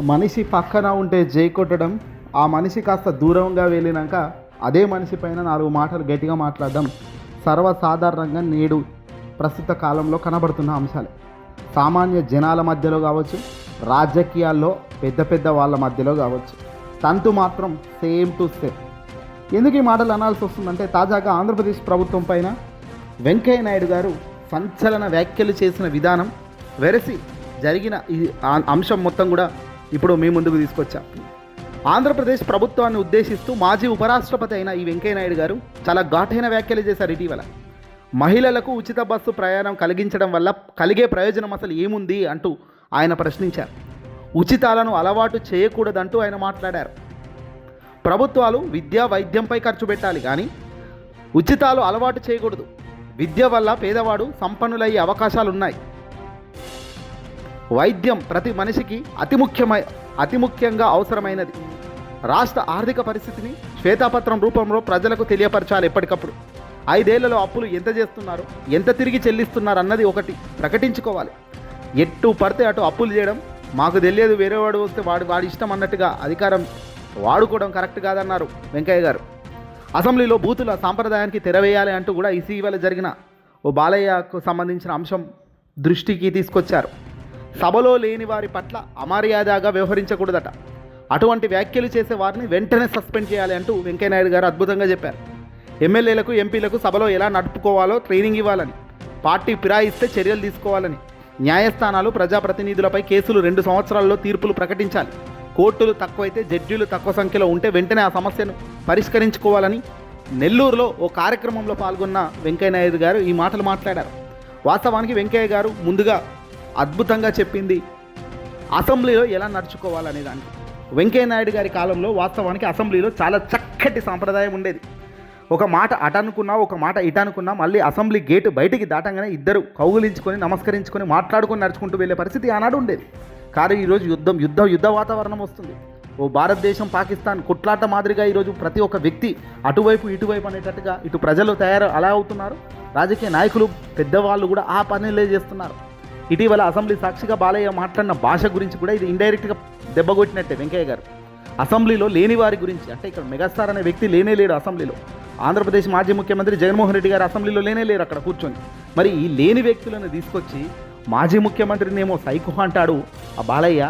మనిషి పక్కన ఉంటే జై కొట్టడం ఆ మనిషి కాస్త దూరంగా వెళ్ళినాక అదే మనిషి పైన నాలుగు మాటలు గట్టిగా మాట్లాడడం సర్వసాధారణంగా నేడు ప్రస్తుత కాలంలో కనబడుతున్న అంశాలే. సామాన్య జనాల మధ్యలో కావచ్చు రాజకీయాల్లో పెద్ద పెద్ద వాళ్ళ మధ్యలో కావచ్చు. తంతు మాత్రం సేమ్ టు సేమ్. ఎందుకు ఈ మాటలు అనాల్సి వస్తుందంటే తాజాగా ఆంధ్రప్రదేశ్ ప్రభుత్వం పైన వెంకయ్య నాయుడు గారు సంచలన వ్యాఖ్యలు చేసిన విధానం వెరసి జరిగిన ఈ అంశం మొత్తం కూడా ఇప్పుడు మీ ముందుకు తీసుకొచ్చాం. ఆంధ్రప్రదేశ్ ప్రభుత్వాన్ని ఉద్దేశిస్తూ మాజీ ఉపరాష్ట్రపతి అయిన ఈ వెంకయ్య నాయుడు గారు చాలా ఘాటైన వ్యాఖ్యలు చేశారు ఇటీవల. మహిళలకు ఉచిత బస్సు ప్రయాణం కలిగించడం వల్ల కలిగే ప్రయోజనం అసలు ఏముంది అంటూ ఆయన ప్రశ్నించారు. ఉచితాలను అలవాటు చేయకూడదంటూ ఆయన మాట్లాడారు. ప్రభుత్వాలు విద్య వైద్యంపై ఖర్చు పెట్టాలి కానీ ఉచితాలు అలవాటు చేయకూడదు. విద్య వల్ల పేదవాడు సంపన్నులయ్యే అవకాశాలు ఉన్నాయి వైద్యం ప్రతి మనిషికి అతి ముఖ్యమై అతి ముఖ్యంగా అవసరమైనది. రాష్ట్ర ఆర్థిక పరిస్థితిని శ్వేతాపత్రం రూపంలో ప్రజలకు తెలియపరచాలి ఎప్పటికప్పుడు. ఐదేళ్ళలో అప్పులు ఎంత చేస్తున్నారు ఎంత తిరిగి చెల్లిస్తున్నారు అన్నది ఒకటి ప్రకటించుకోవాలి. ఎటు పడితే అటు అప్పులు చేయడం మాకు తెలియదు వేరేవాడు వస్తే వాడు వాడి ఇష్టం అన్నట్టుగా అధికారం వాడుకోవడం కరెక్ట్ కాదన్నారు వెంకయ్య గారు. అసెంబ్లీలో బూతుల సాంప్రదాయానికి తెరవేయాలి అంటూ కూడా ఇటీవల జరిగిన ఓ బాలయ్యకు సంబంధించిన అంశం దృష్టికి తీసుకొచ్చారు. సభలో లేని వారి పట్ల అమర్యాదగా వ్యవహరించకూడదట. అటువంటి వ్యాఖ్యలు చేసే వారిని వెంటనే సస్పెండ్ చేయాలి అంటూ వెంకయ్యనాయుడు గారు అద్భుతంగా చెప్పారు. ఎమ్మెల్యేలకు ఎంపీలకు సభలో ఎలా నడుపుకోవాలో ట్రైనింగ్ ఇవ్వాలని పార్టీ ఫిరాయిస్తే చర్యలు తీసుకోవాలని న్యాయస్థానాలు ప్రజాప్రతినిధులపై కేసులు రెండు సంవత్సరాల్లో తీర్పులు ప్రకటించాలి. కోర్టులు తక్కువైతే జడ్జీలు తక్కువ సంఖ్యలో ఉంటే వెంటనే ఆ సమస్యను పరిష్కరించుకోవాలని నెల్లూరులో ఓ కార్యక్రమంలో పాల్గొన్న వెంకయ్య నాయుడు గారు ఈ మాటలు మాట్లాడారు. వాస్తవానికి వెంకయ్య గారు ముందుగా అద్భుతంగా చెప్పింది. అసెంబ్లీలో ఎలా నడుచుకోవాలనే దానికి. వెంకయ్య నాయుడు గారి కాలంలో వాస్తవానికి అసెంబ్లీలో చాలా చక్కటి సాంప్రదాయం ఉండేది. ఒక మాట అటు అనుకున్నా ఒక మాట ఇట అనుకున్నా మళ్ళీ అసెంబ్లీ గేటు బయటికి దాటంగానే ఇద్దరు కౌగులించుకొని నమస్కరించుకొని మాట్లాడుకొని నడుచుకుంటూ వెళ్ళే పరిస్థితి ఆనాడు ఉండేది. కానీ ఈరోజు యుద్ధం యుద్ధం యుద్ధ వాతావరణం వస్తుంది. ఓ భారతదేశం పాకిస్తాన్ కొట్లాట మాదిరిగా ఈరోజు ప్రతి ఒక్క వ్యక్తి అటువైపు ఇటువైపు అనేటట్టుగా ఇటు ప్రజలు తయారు అలా అవుతున్నారు. రాజకీయ నాయకులు పెద్దవాళ్ళు కూడా ఆ పనులే చేస్తున్నారు. ఇటీవల అసెంబ్లీ సాక్షిగా బాలయ్య మాట్లాడిన భాష గురించి కూడా ఇది ఇండైరెక్ట్గా దెబ్బగొట్టినట్టే వెంకయ్య గారు. అసెంబ్లీలో లేని వారి గురించి అంటే ఇక్కడ మెగాస్టార్ అనే వ్యక్తి లేనే లేడు అసెంబ్లీలో. ఆంధ్రప్రదేశ్ మాజీ ముఖ్యమంత్రి జగన్మోహన్ రెడ్డి గారు అసెంబ్లీలో లేనే లేరు అక్కడ కూర్చొని. మరి ఈ లేని వ్యక్తులను తీసుకొచ్చి మాజీ ముఖ్యమంత్రినేమో సైకో అంటాడు ఆ బాలయ్య.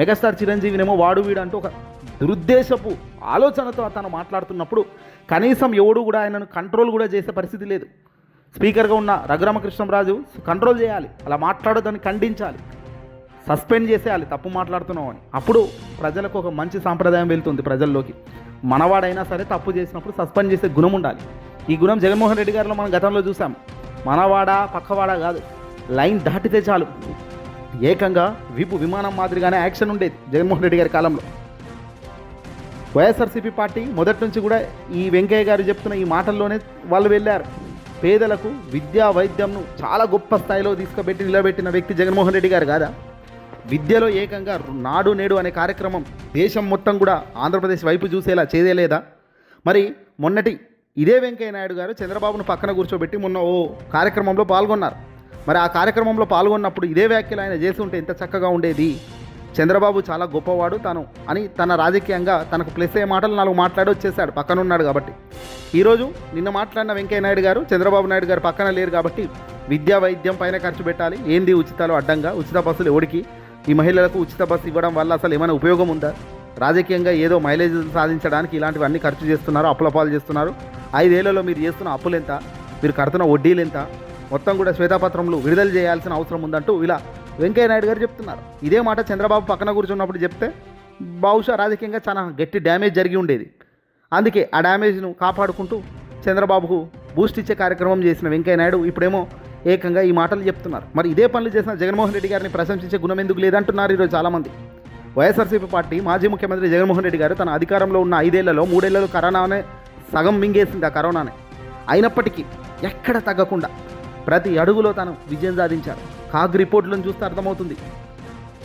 మెగాస్టార్ చిరంజీవినేమో వాడు వీడు అంటూ ఒక దురుద్దేశపు ఆలోచనతో తను మాట్లాడుతున్నప్పుడు కనీసం ఎవడు కూడా ఆయనను కంట్రోల్ కూడా చేసే పరిస్థితి లేదు. స్పీకర్గా ఉన్న రఘురామకృష్ణరాజు కంట్రోల్ చేయాలి. అలా మాట్లాడొద్దని ఖండించాలి. సస్పెండ్ చేసేయాలి. తప్పు మాట్లాడుతున్నావు అని. అప్పుడు ప్రజలకు ఒక మంచి సాంప్రదాయం వెళ్తుంది ప్రజల్లోకి. మనవాడైనా సరే తప్పు చేసినప్పుడు సస్పెండ్ చేసే గుణం ఉండాలి. ఈ గుణం జగన్మోహన్ రెడ్డి గారిలో మనం గతంలో చూసాం. మనవాడా పక్కవాడా కాదు. లైన్ దాటితే చాలు. ఏకంగా విపు విమానం మాదిరిగానే యాక్షన్ ఉండేది జగన్మోహన్ రెడ్డి గారి కాలంలో. వైఎస్ఆర్సీపీ పార్టీ మొదటి నుంచి కూడా ఈ వెంకయ్య గారు చెప్తున్న ఈ మాటల్లోనే వాళ్ళు వెళ్ళారు. పేదలకు విద్యా వైద్యంను చాలా గొప్ప స్థాయిలో తీసుకుబెట్టి నిలబెట్టిన వ్యక్తి జగన్మోహన్ రెడ్డి గారు కాదా? విద్యలో ఏకంగా నాడు నేడు అనే కార్యక్రమం దేశం మొత్తం కూడా ఆంధ్రప్రదేశ్ వైపు చూసేలా చేయలేదా మరి మొన్నటి ఇదే వెంకయ్య నాయుడు గారు చంద్రబాబును పక్కన కూర్చోబెట్టి మొన్న ఓ కార్యక్రమంలో పాల్గొన్నారు. మరి ఆ కార్యక్రమంలో పాల్గొన్నప్పుడు ఇదే వ్యాఖ్యలు ఆయన చేసి ఉంటే ఎంత చక్కగా ఉండేది? చంద్రబాబు చాలా గొప్పవాడు తను అని తన రాజకీయంగా తనకు ప్లస్ అయ్యే మాటలు నాలుగు మాట్లాడి వచ్చేసాడు పక్కనున్నాడు కాబట్టి. ఈరోజు నిన్న మాట్లాడిన వెంకయ్య నాయుడు గారు చంద్రబాబు నాయుడు గారు పక్కన లేరు కాబట్టి విద్యా వైద్యం పైన ఖర్చు పెట్టాలి. ఏంది ఉచితాలు అడ్డంగా? ఉచిత బస్సులు ఎవడికి? ఈ మహిళలకు ఉచిత బస్సు ఇవ్వడం వల్ల అసలు ఏమైనా ఉపయోగం ఉందా? రాజకీయంగా ఏదో మైలేజ్ సాధించడానికి ఇలాంటివన్నీ ఖర్చు చేస్తున్నారు అప్పుల పాలు చేస్తున్నారు. ఐదేళ్ళలో మీరు చేస్తున్న అప్పులు ఎంత మీరు కడుతున్న వడ్డీలు ఎంత మొత్తం కూడా శ్వేతాపత్రంలో విడుదల చేయాల్సిన అవసరం ఉందంటూ ఇలా వెంకయ్య నాయుడు గారు చెప్తున్నారు. ఇదే మాట చంద్రబాబు పక్కన కూర్చున్నప్పుడు చెప్తే బహుశా రాజకీయంగా చాలా గట్టి డ్యామేజ్ జరిగి ఉండేది. అందుకే ఆ డ్యామేజ్ను కాపాడుకుంటూ చంద్రబాబుకు బూస్ట్ ఇచ్చే కార్యక్రమం చేసిన వెంకయ్య నాయుడు ఇప్పుడేమో ఏకంగా ఈ మాటలు చెప్తున్నారు. మరి ఇదే పనులు చేసిన జగన్మోహన్ రెడ్డి గారిని ప్రశంసించే గుణం ఎందుకు లేదంటున్నారు ఈరోజు చాలామంది. వైఎస్ఆర్సీపీ పార్టీ మాజీ ముఖ్యమంత్రి జగన్మోహన్ రెడ్డి గారు తన అధికారంలో ఉన్న ఐదేళ్ళలో మూడేళ్ళలో కరోనానే సగం మింగేసింది ఆ కరోనానే. అయినప్పటికీ ఎక్కడ తగ్గకుండా ప్రతి అడుగులో తాను విజయం సాధించారు. కాగ్ రిపోర్ట్లను చూస్తే అర్థమవుతుంది.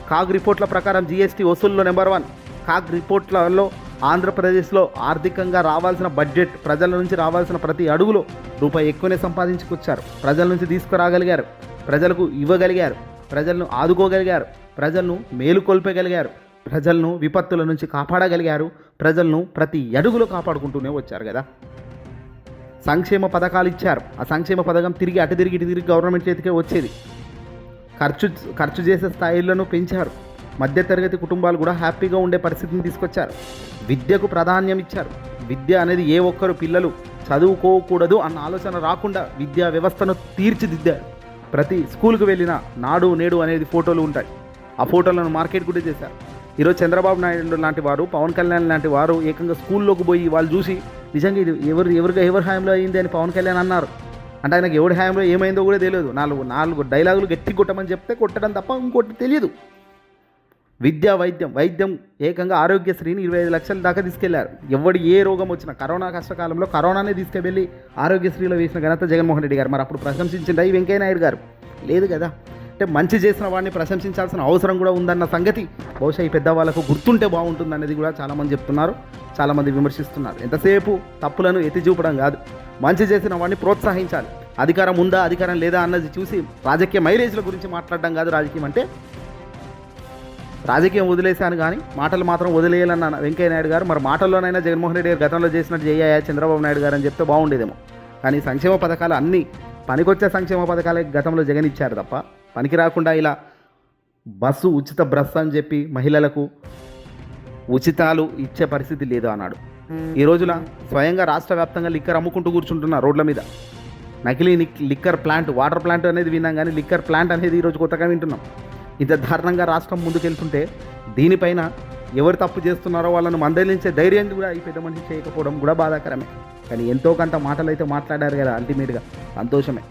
కాగ్ రిపోర్ట్ల ప్రకారం జీఎస్టీ వసూల్లో నెంబర్ వన్. కాగ్ రిపోర్ట్లలో ఆంధ్రప్రదేశ్లో ఆర్థికంగా రావాల్సిన బడ్జెట్ ప్రజల నుంచి రావాల్సిన ప్రతి అడుగులో రూపాయి ఎక్కువనే సంపాదించుకొచ్చారు. ప్రజల నుంచి తీసుకురాగలిగారు. ప్రజలకు ఇవ్వగలిగారు. ప్రజలను ఆదుకోగలిగారు. ప్రజలను మేలుకొల్పగలిగారు ప్రజలను విపత్తుల నుంచి కాపాడగలిగారు. ప్రజలను ప్రతి అడుగులో కాపాడుకుంటూనే వచ్చారు కదా. సంక్షేమ పథకాలు ఇచ్చారు. ఆ సంక్షేమ పథకం తిరిగి అటు తిరిగి ఇటు తిరిగి గవర్నమెంట్ చేతికే వచ్చేది. ఖర్చు ఖర్చు చేసే స్థాయిలను పెంచారు. మధ్యతరగతి కుటుంబాలు కూడా హ్యాపీగా ఉండే పరిస్థితిని తీసుకొచ్చారు. విద్యకు ప్రాధాన్యం ఇచ్చారు. విద్య అనేది ఏ ఒక్కరు పిల్లలు చదువుకోకూడదు అన్న ఆలోచన రాకుండా విద్యా వ్యవస్థను తీర్చిదిద్దారు. ప్రతి స్కూల్కి వెళ్ళిన నాడు నేడు అనేది ఫోటోలు ఉంటాయి. ఆ ఫోటోలను మార్కెట్ కూడా చేశారు. ఈరోజు చంద్రబాబు నాయుడు లాంటి వారు పవన్ కళ్యాణ్ లాంటి వారు ఏకంగా స్కూల్లోకి పోయి వాళ్ళు చూసి నిజంగా ఇది ఎవరు ఎవరికి ఎవరి హాయంలో అయింది అని పవన్ కళ్యాణ్ అన్నారు. అంటే ఆయనకు ఎవరి హ్యాంలో ఏమైందో కూడా తెలియదు. నాలుగు నాలుగు డైలాగులు గట్టి కొట్టమని చెప్తే కొట్టడం తప్ప ఇంకోటి తెలియదు విద్య వైద్యం వైద్యం ఏకంగా ఆరోగ్యశ్రీని ఇరవై ఐదు లక్షల దాకా తీసుకెళ్ళారు. ఎవడు ఏ రోగం వచ్చినా కరోనా కష్టకాలంలో కరోనానే తీసుకెళ్ళి ఆరోగ్యశ్రీలో వేసిన ఘనత జగన్మోహన్ రెడ్డి గారు. మరి అప్పుడు ప్రశంసించిందా ఈ వెంకయ్య నాయుడు గారు? లేదు కదా. అంటే మంచి చేసిన వాడిని ప్రశంసించాల్సిన అవసరం కూడా ఉందన్న సంగతి బహుశా ఈ పెద్దవాళ్ళకు గుర్తుంటే బాగుంటుంది అనేది కూడా చాలామంది చెప్తున్నారు చాలామంది విమర్శిస్తున్నారు. ఎంతసేపు తప్పులను ఎత్తి చూపడం కాదు మంచి చేసిన వాడిని ప్రోత్సహించాలి. అధికారం ఉందా అధికారం లేదా అన్నది చూసి రాజకీయ మైలేజ్ల గురించి మాట్లాడడం కాదు రాజకీయం అంటే. రాజకీయం వదిలేశాను కానీ మాటలు మాత్రం వదిలేయాలన్న వెంకయ్య నాయుడు గారు మరి మాటల్లోనైనా జగన్మోహన్ రెడ్డి గారు గతంలో చేసినట్టు చేయాయా చంద్రబాబు నాయుడు గారు అని చెప్తే బాగుండేదేమో. కానీ సంక్షేమ పథకాలు అన్నీ పనికొచ్చే సంక్షేమ పథకాలే గతంలో జగన్ ఇచ్చారు తప్ప పనికి రాకుండా ఇలా బస్సు ఉచిత బస్సు అని చెప్పి మహిళలకు ఉచితాలు ఇచ్చే పరిస్థితి లేదు అన్నాడు. ఈ రోజున స్వయంగా రాష్ట్ర వ్యాప్తంగా లిక్కర్ అమ్ముకుంటూ కూర్చుంటున్నా రోడ్ల మీద. నకిలీ నిక్- లిక్కర్ ప్లాంట్ వాటర్ ప్లాంట్ అనేది విన్నాం కానీ లిక్కర్ ప్లాంట్ అనేది ఈరోజు కొత్తగా వింటున్నాం. ఇంత దారుణంగా రాష్ట్రం ముందుకెళ్తుంటే దీనిపైన ఎవరు తప్పు చేస్తున్నారో వాళ్ళను మందలించే ధైర్యం కూడా ఈ పెద్ద మనిషి చేయకపోవడం కూడా బాధాకరమే. కానీ ఎంతో కొంత మాటలు అయితే మాట్లాడారు కదా అల్టిమేట్గా సంతోషమే.